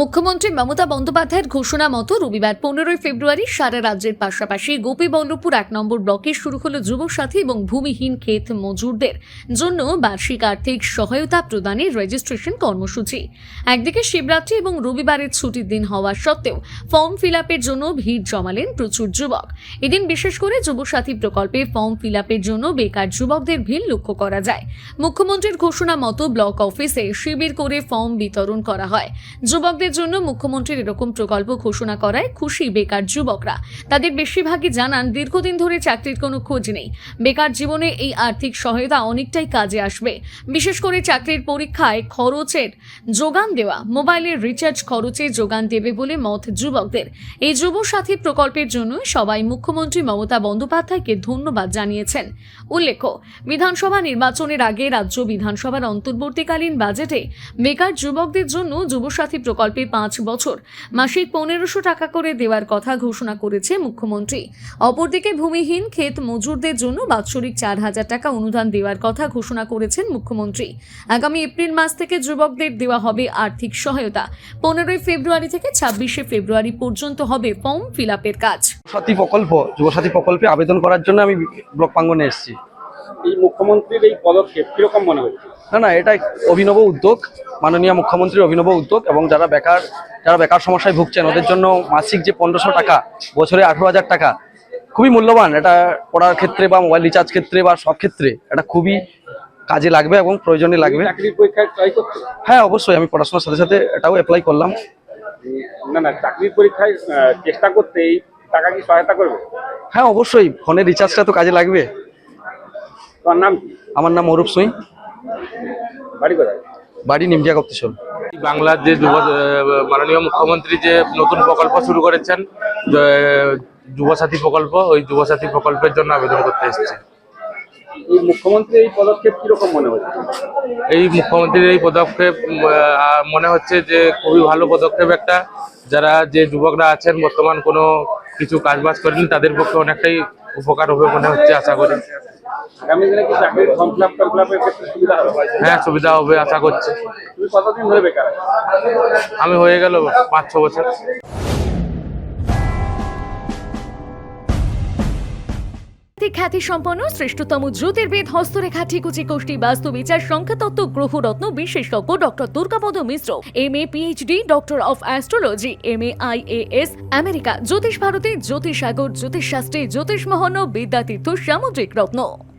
মুখ্যমন্ত্রী মমতা বন্দ্যোপাধ্যায়ের ঘোষণা মতো রবিবার পনেরোই ফেব্রুয়ারি সারা রাজ্যের পাশাপাশি গোপীবল্লভপুর এক নম্বর ব্লকে শুরু হলো যুবসাথী এবং ভূমিহীন ক্ষেত মজুরদের জন্য বার্ষিক আর্থিক সহায়তা প্রদানের রেজিস্ট্রেশন কর্মসূচি। একদিকে শিবরাত্রি এবং রবিবারের ছুটির দিন হওয়া সত্ত্বেও ফর্ম ফিল জন্য ভিড় জমালেন প্রচুর যুবক। এদিন বিশেষ করে যুবসাথী প্রকল্পে ফর্ম ফিল জন্য বেকার যুবকদের ভিড় লক্ষ্য করা যায়। মুখ্যমন্ত্রীর ঘোষণা মতো ব্লক অফিসে শিবির করে ফর্ম বিতরণ করা হয়। যুবকদের জন্য মুখ্যমন্ত্রীর এরকম প্রকল্প ঘোষণা করায় খুশি বেকার যুবকরা। তাদের বেশিরভাগই জানান, দীর্ঘদিন ধরে চাকরির কোনো খোঁজ নেই। বেকার জীবনে এই আর্থিক সহায়তা অনেকটাই কাজে আসবে। বিশেষ করে চাকরির পরীক্ষায় খরচের যোগান দেওয়া মোবাইলের রিচার্জ খরচে যোগান দেবে বলে মত যুবকদের। এই যুব সাথী প্রকল্পের জন্য সবাই মুখ্যমন্ত্রী মমতা বন্দ্যোপাধ্যায়কে ধন্যবাদ জানিয়েছেন। উল্লেখ্য, বিধানসভা নির্বাচনের আগে রাজ্য বিধানসভার অন্তর্বর্তীকালীন বাজেটে বেকার যুবকদের জন্য যুবসাথী প্রকল্পে পাঁচ বছর। মাসিক পনেরোশো টাকা করে দেওয়ার কথা ঘোষণা করেছে মুখ্যমন্ত্রী। অপরদিকে ভূমিহীন ক্ষেত মজুরদের জন্য বাৎসরিক চার হাজার টাকা অনুদান দেওয়ার কথা ঘোষণা করেছেন মুখ্যমন্ত্রী। আগামী এপ্রিল মাস থেকে যুবকদের দেওয়া হবে আর্থিক সহায়তা। পনেরোই ফেব্রুয়ারি থেকে ছাব্বিশে ফেব্রুয়ারি পর্যন্ত হবে ফর্ম ফিল আপের কাজ। সাথী প্রকল্প, যুবসাথী প্রকল্পে আবেদন করার জন্য আমি ব্লক প্রাঙ্গনে এসেছি। এই মুখ্যমন্ত্রীর এই পদক্ষেপ কীরকম মনে হচ্ছে? না না এটা অভিনব উদ্যোগ মাননীয় মুখ্যমন্ত্রীর অভিনব উদ্যোগ এবং যারা বেকার যারা বেকার সমস্যায় ভুগছেন ওদের জন্য মাসিক যে পনেরোশো টাকা বছরে আঠেরো হাজার টাকা খুবই মূল্যবান। এটা পড়ার ক্ষেত্রে বা মোবাইল রিচার্জ ক্ষেত্রে বা সব ক্ষেত্রে এটা খুবই কাজে লাগবে এবং প্রয়োজনে লাগবে। চাকরির পরীক্ষায় ট্রাই করতে হ্যাঁ অবশ্যই আমি পড়াশোনার সাথে সাথে এটাও অ্যাপ্লাই করলাম। না না চাকরির পরীক্ষায় চেষ্টা করতে এই টাকা কি সহায়তা করবে? হ্যাঁ অবশ্যই। ফোনের রিচার্জটা তো কাজে লাগবে। তোমার নাম কি? আমার নাম অরূপ সুই। বাড়ি কোথায়? বাড়ি নিমজিয়া গপ্তিসল বাংলার যে যুব মাননীয় মুখ্যমন্ত্রী যে নতুন প্রকল্প শুরু করেছেন যুবসাথী প্রকল্প ওই যুবসাথী প্রকল্পের জন্য আবেদন করতে এসেছে। এই মুখ্যমন্ত্রীর এই পদক্ষেপ কীরকম মনে হচ্ছে? এই মুখ্যমন্ত্রীর এই পদক্ষেপ মনে হচ্ছে যে খুবই ভালো পদক্ষেপ একটা। যারা যে যুবকরা আছেন বর্তমান কোনো কিছু কাজবাজ করেন তাদের পক্ষে অনেকটাই উপকার হবে মনে হচ্ছে আশা করি। আগামী দিনে কি চাকরির ফর্ম ফিল আপ ফিল আপের ক্ষেত্রে সুবিধা হবে? হ্যাঁ সুবিধা হবে আশা করছি। তুমি কতদিন ধরে বেকার আমি হয়ে গেল পাঁচ ছ বছর। খ্যাতি সম্পন্ন শ্রেষ্ঠতম জ্যোতির্বেদ হস্তরেখা ঠিকুচি কোষ্ঠী বাস্তু বিচার সংখ্যাতত্ত্ব গ্রহরত্ন বিশেষজ্ঞ doctor Durgapada Mishra M A PhD doctor of astrology M A I A S America জ্যোতিষ ভারতী জ্যোতিষ সাগর জ্যোতিষ শাস্ত্রী জ্যোতিষ মহন্ন বিদ্যাতীর্থ সামুদ্রিক রত্ন।